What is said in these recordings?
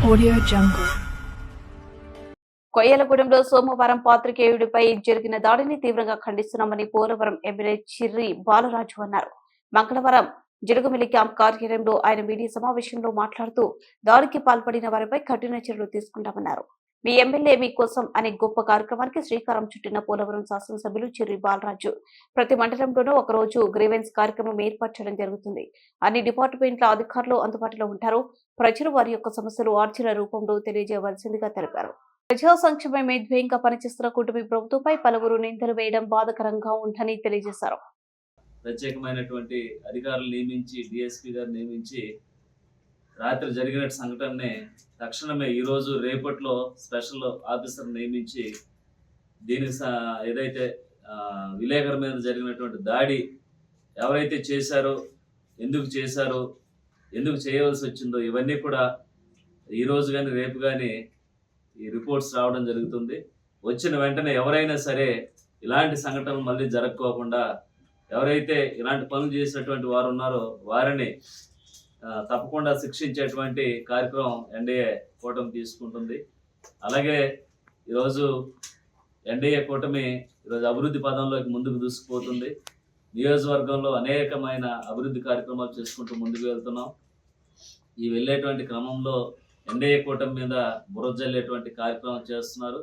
Audio Jungle. కొయ్యలగూడెంలో సోమవారం పాత్రికేయుడిపై జరిగిన దాడిని తీవ్రంగా ఖండిస్తున్నామని పోలవరం ఎమ్మెల్యే చిర్రి బాలరాజు అన్నారు మంగళవారం జిలుగుమిల్లి క్యాంప్ కార్యాలయంలో ఆయన మీడియా సమావేశంలో మాట్లాడుతూ దాడికి పాల్పడిన వారిపై కఠిన చర్యలు తీసుకుంటామన్నారు మీ ఎమ్మెల్యే మీకోసం అనే గొప్ప కార్యక్రమానికి శ్రీకారం చుట్టిన పోలవరం శాసనసభ్యులు చిర్రి బాలరాజు. ప్రతి మండలంలోనూ ఒకరోజు గ్రీవెన్స్ కార్యక్రమం ఏర్పరచడం జరుగుతుంది. అన్ని డిపార్ట్మెంట్ల అధికారులు అందుబాటులో ఉంటారు. ప్రజలు వారి యొక్క సమస్యలు ఆర్జీల రూపంలో తెలియజేయవలసిందిగా తెలిపారు. ప్రజా సంక్షేమమే ధ్యేయంగా పనిచేస్తున్న కూటమి ప్రభుత్వంపై పలువురు నిందలు వేయడం బాధకరంగా ఉందని తెలియజేశారు. ప్రత్యేకమైనటువంటి అధికారులు నియమించి డిఎస్పీ గారు నియమించి రాత్రి జరిగిన సంఘటననే తక్షణమే ఈరోజు రేపట్లో స్పెషల్ ఆఫీసర్ నియమించి దీనికి సా ఏదైతే విలేకరు మీద జరిగినటువంటి దాడి ఎవరైతే చేశారో ఎందుకు చేశారో ఎందుకు చేయవలసి వచ్చిందో ఇవన్నీ కూడా ఈరోజు కానీ రేపు కానీ ఈ రిపోర్ట్స్ రావడం జరుగుతుంది. వచ్చిన వెంటనే ఎవరైనా సరే ఇలాంటి సంఘటనలు మళ్ళీ జరగకోకుండా ఎవరైతే ఇలాంటి పనులు చేసినటువంటి వారు ఉన్నారో వారిని తప్పకుండా శిక్షించేటువంటి కార్యక్రమం ఎన్డీఏ కూటమి తీసుకుంటుంది. అలాగే ఈరోజు ఎన్డీఏ కూటమి ఈరోజు అభివృద్ధి పదంలోకి ముందుకు దూసుకుపోతుంది. నియోజకవర్గంలో అనేకమైన అభివృద్ధి కార్యక్రమాలు చేసుకుంటూ ముందుకు వెళ్తున్నాం. ఈ వెళ్ళేటువంటి క్రమంలో ఎన్డీఏ కూటమి మీద బురజల్లేటువంటి కార్యక్రమం చేస్తున్నారు.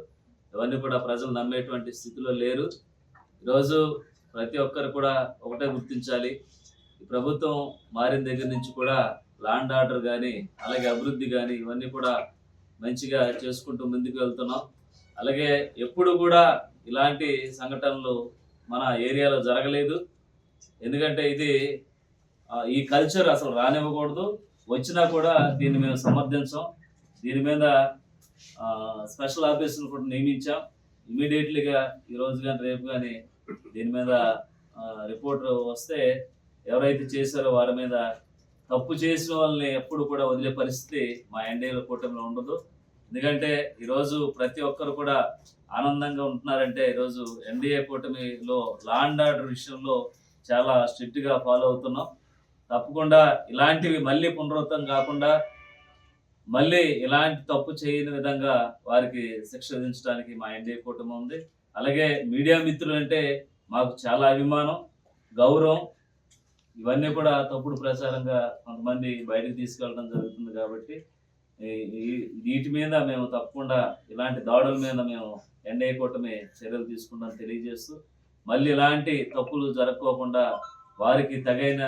ఇవన్నీ కూడా ప్రజలు నమ్మేటువంటి స్థితిలో లేరు. ఈరోజు ప్రతి ఒక్కరు కూడా ఒకటే గుర్తించాలి. ప్రభుత్వం మారిన దగ్గర నుంచి కూడా ల్యాండ్ ఆర్డర్ కానీ అలాగే అభివృద్ధి కానీ ఇవన్నీ కూడా మంచిగా చేసుకుంటూ ముందుకు వెళ్తున్నాం. అలాగే ఎప్పుడు కూడా ఇలాంటి సంఘటనలు మన ఏరియాలో జరగలేదు. ఎందుకంటే ఇది ఈ కల్చర్ అసలు రానివ్వకూడదు. వచ్చినా కూడా దీన్ని మేము సమర్థించాం. దీని మీద స్పెషల్ ఆఫీసును కూడా నియమించాం. ఇమీడియట్లీగా ఈరోజు కానీ రేపు కానీ దీని మీద రిపోర్ట్ వస్తే ఎవరైతే చేశారో వారి మీద తప్పు చేసిన వాళ్ళని ఎప్పుడు కూడా వదిలే పరిస్థితి మా ఎన్డీఏ కూటమిలో ఉండదు. ఎందుకంటే ఈరోజు ప్రతి ఒక్కరు కూడా ఆనందంగా ఉంటున్నారంటే ఈరోజు ఎన్డీఏ కూటమిలో లాండ్ ఆర్డర్ విషయంలో చాలా స్ట్రిక్ట్గా ఫాలో అవుతున్నాం. తప్పకుండా ఇలాంటివి మళ్ళీ పునరావృతం కాకుండా మళ్ళీ ఇలాంటి తప్పు చేయని విధంగా వారికి శిక్ష విధించడానికి మా ఎన్డీఏ కూటమి ఉంది. అలాగే మీడియా మిత్రులు అంటే మాకు చాలా అభిమానం గౌరవం ఇవన్నీ కూడా తప్పుడు ప్రచారంగా కొంతమంది బయటకు తీసుకెళ్ళడం జరుగుతుంది కాబట్టి వీటి మీద మేము తప్పకుండా ఇలాంటి దాడుల మీద మేము ఎన్డీఏ కూటమి చర్యలు తీసుకుంటాం తెలియజేస్తూ మళ్ళీ ఇలాంటి తప్పులు జరగకోకుండా వారికి తగిన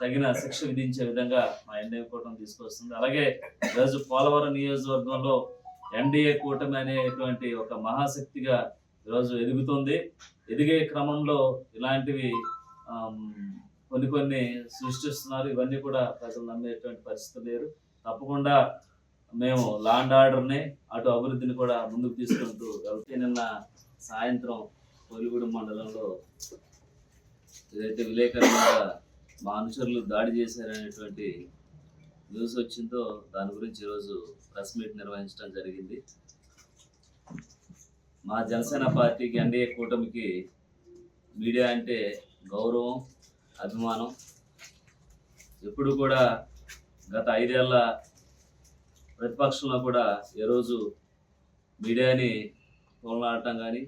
తగిన శిక్ష విధించే విధంగా మా ఎన్డీఏ కూటమి తీసుకొస్తుంది. అలాగే ఈరోజు పోలవరం నియోజకవర్గంలో ఎన్డీఏ కూటమి అనేటువంటి ఒక మహాశక్తిగా ఈరోజు ఎదుగుతుంది. ఎదిగే క్రమంలో ఇలాంటివి కొన్ని కొన్ని సృష్టిస్తున్నారు. ఇవన్నీ కూడా ప్రజలు నమ్మేటువంటి పరిస్థితి లేరు. తప్పకుండా మేము లాండ్ ఆర్డర్ని అటు అభివృద్ధిని కూడా ముందుకు తీసుకుంటూ వెళ్తే నిన్న సాయంత్రం కొలిగూడెం మండలంలో ఏదైతే విలేకరుల మీద మా అనుచరులు దాడి చేశారనేటువంటి న్యూస్ వచ్చిందో దాని గురించి ఈరోజు ప్రెస్ మీట్ నిర్వహించడం జరిగింది. మా జనసేన పార్టీకి ఎన్డీఏ కూటమికి మీడియా అంటే గౌరవం అభిమానం. ఎప్పుడు కూడా గత ఐదేళ్ళ ప్రతిపక్షంలో కూడా ఏ రోజు మీడియాని తోలనాడటం కానీ